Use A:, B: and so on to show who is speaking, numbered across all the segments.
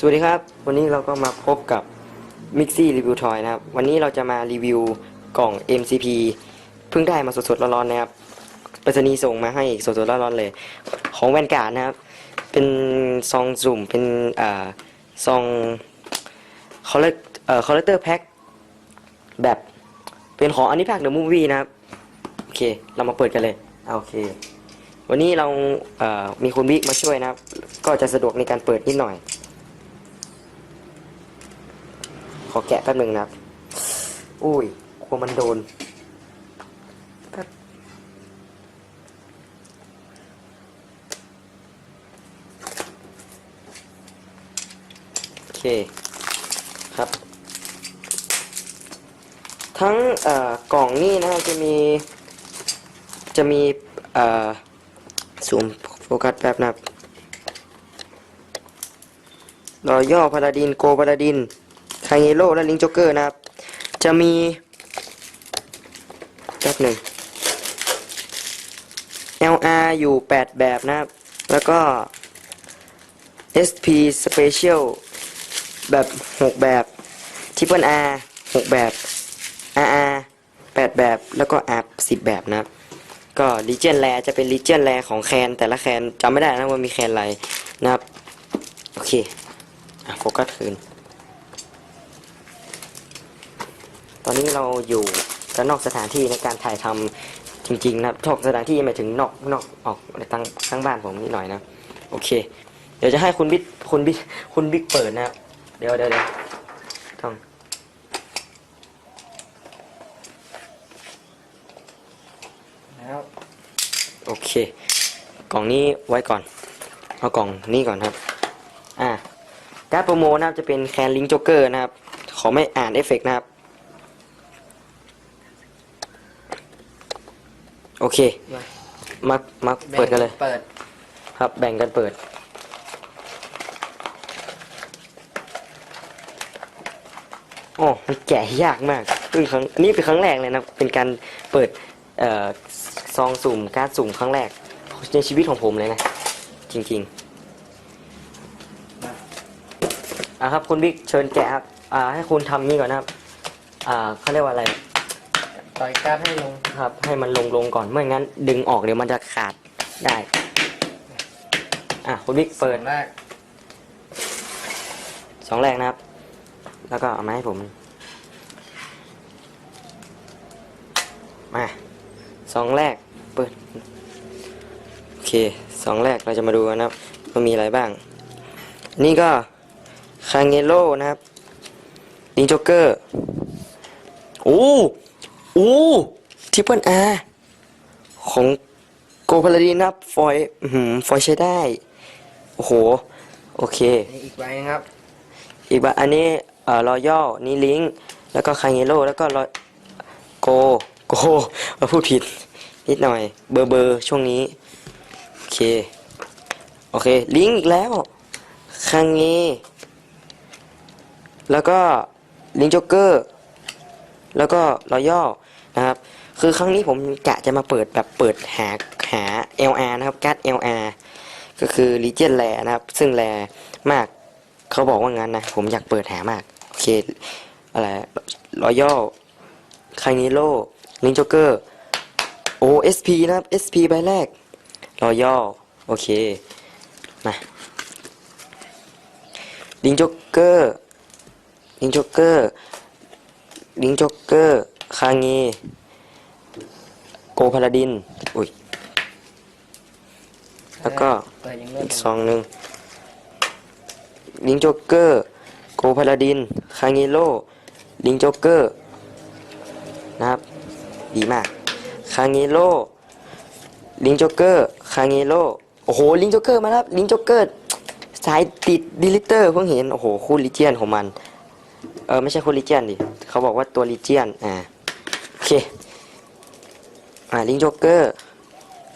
A: สวัสดีครับ วันนี้เราก็มาพบกับ Mixi Review Toy นะครับ วันนี้เราจะมารีวิวกล่อง MCP เพิ่งได้มาสดๆร้อนๆนะครับไปรษณีย์ส่งมาให้สดๆร้อนๆเลย ของแวนการ์ดนะครับ เป็นซองสุ่มเป็นอ่าซองคอลเลกเอ่อคอลเลกเตอร์แพ็คแบบเป็นของอันนี้ภาคเดอะมูฟวี่นะครับ โอเค เรามาเปิดกันเลยโอเค วันนี้เราเอ่อมีคุณบิ๊กมาช่วยนะครับ ก็จะสะดวกในการเปิดนิดหน่อย ข อแกะแป๊บหนึ่งนะครับอุ้ยกลัวมันโดนแป๊บโอเคครับ ทั้งกล่องนี่นะครับจะมีจะมีเอ่อซูมโฟกัสแป๊บนะครับรอยย่อพาราดินโกพาราดิน คางเงโร่และลิงจ็อกเกอร์นะครับ จะมีแป๊บหนึ่ง LR อยู่ 8 แบบนะครับ แล้วก็ SP Special แบบ 6 แบบ Triple R 6 แบบ RR 8 แบบ แล้วก็ R 10 แบบนะครับ ก็ Legion Rare จะเป็น Legion Rare ของแคนแต่ละแคนจำไม่ได้นะว่ามีแคนอะไรนะครับ โอเคโฟกัสคืน ต อนนี้เราอยู่กันนอกสถานที่ในการถ่ายทำจริงๆนะครับนอกสถานที่หมายถึงนอกนอกออกในตั้งตั้งบ้านผมนิดหน่อยนะ โอเค เดี๋ยวจะให้คุณบิ๊กคุณบิ๊กคุณบิ๊กเปิดนะครับเดี๋ยวเดี๋ยวเดี๋ยวต้องแล้วโอเค กล่องนี้ไว้ก่อน เอากล่องนี้ก่อนครับ อ่าการ์ดโปรโมนะครับจะเป็นแคนลิงจ็อกเกอร์นะครับ ขอไม่อ่านเอฟเฟกต์นะครับ โอเค มามาเปิดกันเลย
B: เปิด
A: ครับแบ่งกันเปิด โอ้มันแกะยากมากเป็นครั้งอันนี้เป็นครั้งแรกเลยนะ เป็นการเปิดเอ่อซองสุ่มการ์ดสุ่มครั้งแรก ในชีวิตของผมเลยนะ จริงๆอะครับคุณบิ๊กเชิญแกะครับ อ่าให้คุณทำนี่ก่อนนะครับ อ่าเขาเรียกว่าอะไร
B: ต่อยการ์ดให้ลง
A: ครับ ให้มันลงลงก่อนไม่งั้น ดึงออกเดี๋ยวมันจะขาดได้ อะคุณบิ๊กเปิด
B: แรก
A: สองแรกนะครับ แล้วก็เอามาให้ผม มาสองแรกเปิด โอเคสองแรกเราจะมาดูกันนะครับว่ามีอะไรบ้าง นี่ก็คางเงโร่นะครับลิงจ็อกเกอร์ โอ้โอ้ทิปเปิลอาร์ของโกพาลาดีนนะครับฟอยล์อื้อหือฟอยล์ใช้ได้ โอ้โห โอเค
B: นี่อีกใบนะครับ
A: อีกแบบอันนี้เอ่อรอย่อนี่ลิงก์แล้วก็คางเงโร่แล้วก็รอโกโกเราพูดผิด นิดหน่อย เบอร์เบอร์ช่วงนี้ โอเค โอเค ลิงก์อีกแล้วคางเงแล้วก็ลิงก์จ็อกเกอร์ แล้วก็รอย่อนะครับ คือครั้งนี้ผมกะจะมาเปิดแบบเปิดหาหา LR นะครับการ์ด LR ก็คือ Legion Rare นะครับ ซึ่งแรมากเขาบอกว่างั้นนะ ผมอยากเปิดหามาก โอเค อะไรรอยัลคานิโลลิงจ็อกเกอร์โอ SP นะครับ SP ใบแรกรอยัลโอเค มาลิงจ็อกเกอร์ลิงจ็อกเกอร์ ลิงจ็อกเกอร์ คางีโกพาลาดิน อุ้ย แล้วก็
B: เปิดยังเริ่ม
A: อีกซองหนึ่งลิงจ็อกเกอร์ โกพาลาดิน คางเงโร่ลิงจ็อกเกอร์ นะครับ ดีมาก คางเงโร่ลิงจ็อกเกอร์ คางเงโร่โอ้โห ลิงจ็อกเกอร์มาแล้ว ลิงจ็อกเกอร์ สายติดดิลิเตอร์เพิ่งเห็น โอ้โห คู่ลิเจียนของมัน เออไม่ใช่คู่ลิเจียนดิเขาบอกว่าตัวลิเจียนอ่าโอเคอ่าลิงจ็อกเกอร์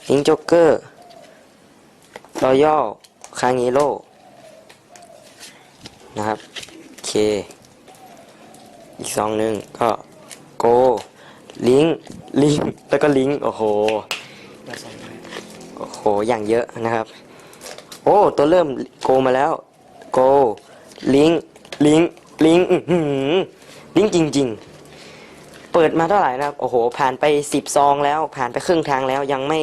A: ลิงจ็อกเกอร์รอยัลคางเงโร่นะครับโอเคอีกสองหนึ่งก็โกลิงลิงแล้วก็ลิงโอ้โหโอ้โหอย่างเยอะนะครับ โอ้ ตัวเริ่มโกมาแล้วโกลิงลิง ลิงก์อื้อหือลิงก์จริง ๆ เปิดมาเท่าไหร่นะครับ โอ้โห ผ่านไปสิบซองแล้ว ผ่านไปครึ่งทางแล้วยังไม่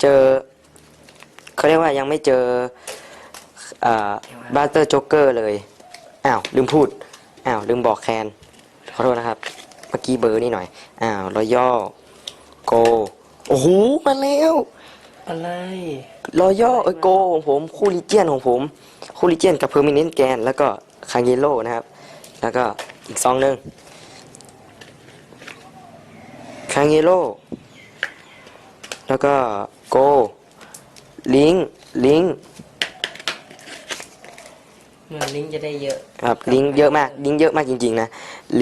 A: เจอเขาเรียกว่ายังไม่เจออ่าบัตเตอร์จ็อกเกอร์เลย อ้าว ลืมพูด อ้าว ลืมบอกแคน ขอโทษนะครับ เมื่อกี้เบอร์นี่หน่อย อ้าวรอย่อโก โอ้โห มาแล้ว
B: อะไร
A: รอย่อเอยโกของผม คู่ลิเจียนของผม คู่ลิเจียนกับเพอร์มิเนนต์แกน แล้วก็ คางเยโลนะครับ แล้วก็อีกซองหนึ่งคางเยโลแล้วก็โกลิงลิง
B: เมื่อลิงก์จะได้เยอะ
A: ครับลิงก์เยอะมากลิงก์เยอะมากจริงๆนะ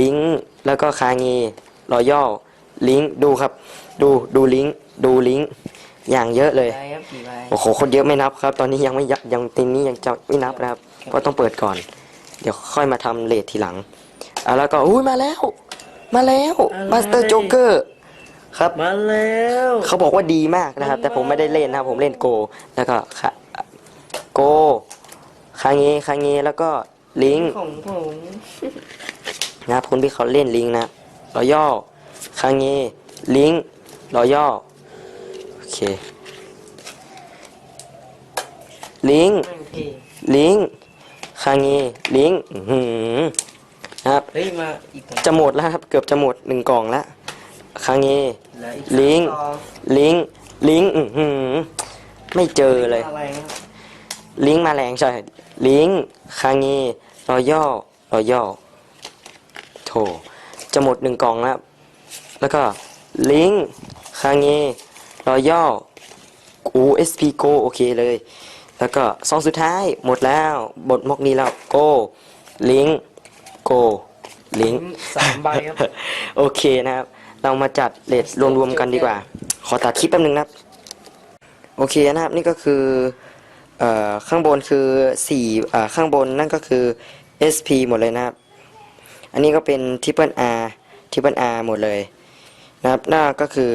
A: ลิงก์แล้วก็คางีรอยัลลิงก์ดูครับ ดูดูลิงก์ดูลิงก์อย่างเยอะเลย
B: ใบครับกี่ใบ
A: โอ้โหคนเยอะไม่นับครับ ตอนนี้ยังไม่ยัยังตีนี้ยังจะไม่นับนะครับเพราะต้องเปิดก่อน เดี๋ยวค่อยมาทำเลททีหลังอะแล้วก็อุ้ยมาแล้ว มาแล้วมาสเตอร์โจ๊กเกอร์ครับ
B: มาแล้ว
A: เขาบอกว่าดีมากนะครับ แต่ผมไม่ได้เล่นนะครับผมเล่นโก แล้วก็ค่ะโกคาเงคาเงแล้วก็ลิงก์
B: ของผม
A: นะครับคนที่เขาเล่นลิงก์นะรอย่อคาเงลิงก์รอย่อโอเคลิงก์
B: แม่งเท่
A: ลิงก์คาเงลิงก์อื้อหือนะครับ
B: เฮ้ยมาอีกตัว
A: จะหมดแล้วครับ เกือบจะหมดหนึ่งกล่องแล้วคาเง
B: เหลืออีก
A: ลิงก์
B: สามซอ
A: ลิงก์ลิงก์อื้อหือไม่เจอเลย
B: อะไรนะครับ
A: ลิงก์มาแรงใช่ ลิงก์คาเงรอย่อรอย่อโถจะหมดหนึ่งกล่องแล้ว แล้วก็ลิงก์คาเงรอย่ออูเอสพีโกโอเคเลย แล้วก็ซองสุดท้ายหมดแล้วบทมกนี้แล้วโกลิงก์โกลิงก์
B: สามใบครับ
A: โอเคนะครับ เรามาจัดเลทรวมๆกันดีกว่า ขอตัดคลิปแป๊บนึงนะครับ โอเคนะครับนี่ก็คือเอ่อข้างบนคือสี่เอ่อข้างบนนั่นก็คือ SP หมดเลยนะครับ อันนี้ก็เป็น Triple R Triple R หมดเลยนะครับน่าก็คือ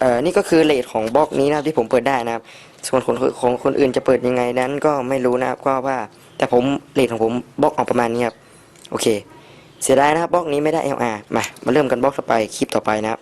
A: เอ่อนี่ก็คือเลทของบล็อกนี้นะครับที่ผมเปิดได้นะครับ ส่วนคนของคนอื่นจะเปิดยังไงนั้นก็ไม่รู้นะครับก็ว่าแต่ผมเลทของผมบล็อกออกประมาณนี้ครับโอเค เสียดายนะครับบล็อกนี้ไม่ได้ LR มามาเริ่มกันบล็อกต่อไปคลิปต่อไปนะครับ